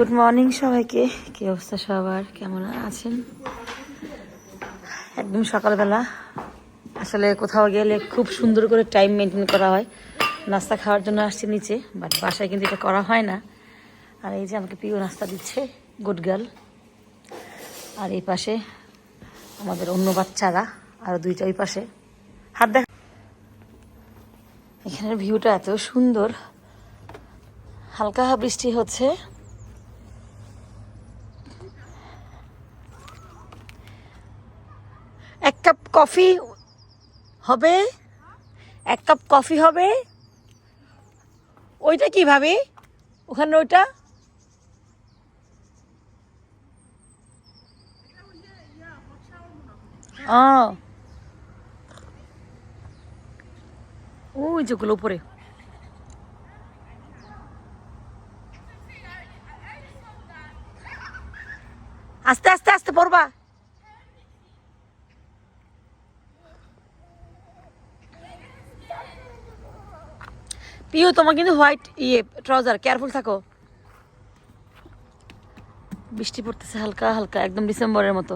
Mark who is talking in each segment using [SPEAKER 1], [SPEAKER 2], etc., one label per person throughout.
[SPEAKER 1] Good morning সবাইকে। কি অবস্থা সবার? কেমন আছেন? একদম সকালবেলা। আসলে কোথাও গেলে খুব সুন্দর করে টাইম মেনটেন করা হয়। নাস্তা খাওয়ার জন্য আসছি নিচে বাট বাসায় কিন্তু এটা করা হয় না। আর এই যে আমাকে প্রিয় নাস্তা দিচ্ছে গুড গার্ল আর এই পাশে আমাদের অন্য বাচ্চারা, আর দুইটা ওই পাশে। হাত দেখ এখানের ভিউটা এত সুন্দর। হালকা বৃষ্টি হচ্ছে এক কাপ কফি হবে? এক কাপ কফি হবে? ওইটা কি ভাবি? ওখানে ওইটা? ওই যেগুলো উপরে। আস্তে আস্তে আস্তে পড়বা। পিও তোমার কিন্তু হোয়াইট ইয়ে ট্রাউজার, কেয়ারফুল থাকো। বৃষ্টি পড়তেছে হালকা হালকা, একদম ডিসেম্বরের মতো।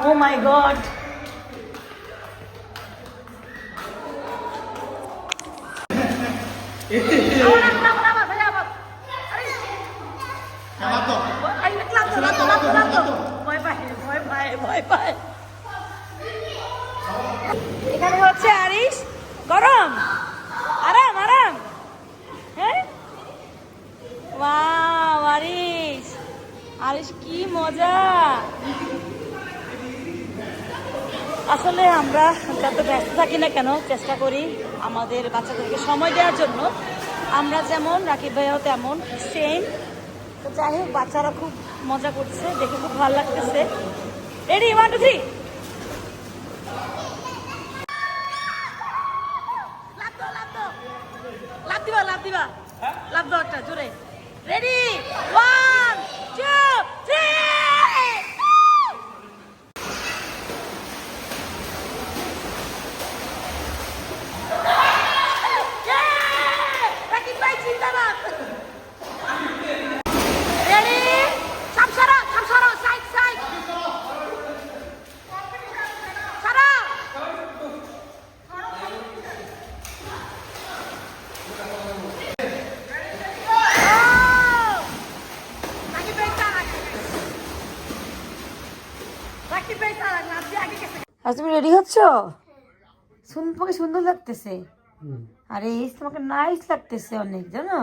[SPEAKER 1] ও মাই গড এখানে হচ্ছে আরিস কি মজা। আসলে আমরা যত ব্যস্ত থাকি না কেন চেষ্টা করি আমাদের বাচ্চাদেরকে সময় দেওয়ার জন্য। আমরা যেমন রাকিব ভাইয়াও তেমন সেম তো যাই হোক বাচ্চারা খুব মজা করছে দেখে খুব ভালো লাগতেছে। Ready one two three love দিবা লাভ দিবা। লাভ দাও একটা জোরে। রেডি ওয়ান আজ তুমি রেডি হচ্ছ? শুন তোমাকে সুন্দর লাগতেছে। আরে এই তোমাকে নাইস লাগতেছে অনেক জানো?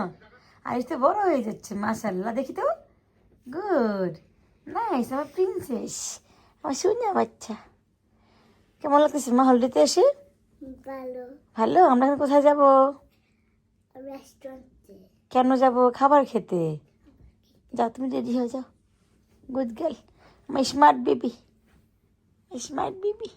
[SPEAKER 1] আইস তো বড় হয়ে যাচ্ছে মাশাল্লাহ দেখি তো। গুড নাইস আমার প্রিন্সেস আমার শুনে বাচ্চা। কেমন লাগতেছে মা হলডিতে এসে?
[SPEAKER 2] ভালো।
[SPEAKER 1] ভালো আমরা এখন কোথায় যাব?
[SPEAKER 2] রেস্টুরেন্টে
[SPEAKER 1] কেন যাব? খাবার খেতে? যাও তুমি রেডি হয়ে যাও। গুড গার্ল আমার স্মার্ট বেবি স্মার্ট বেবি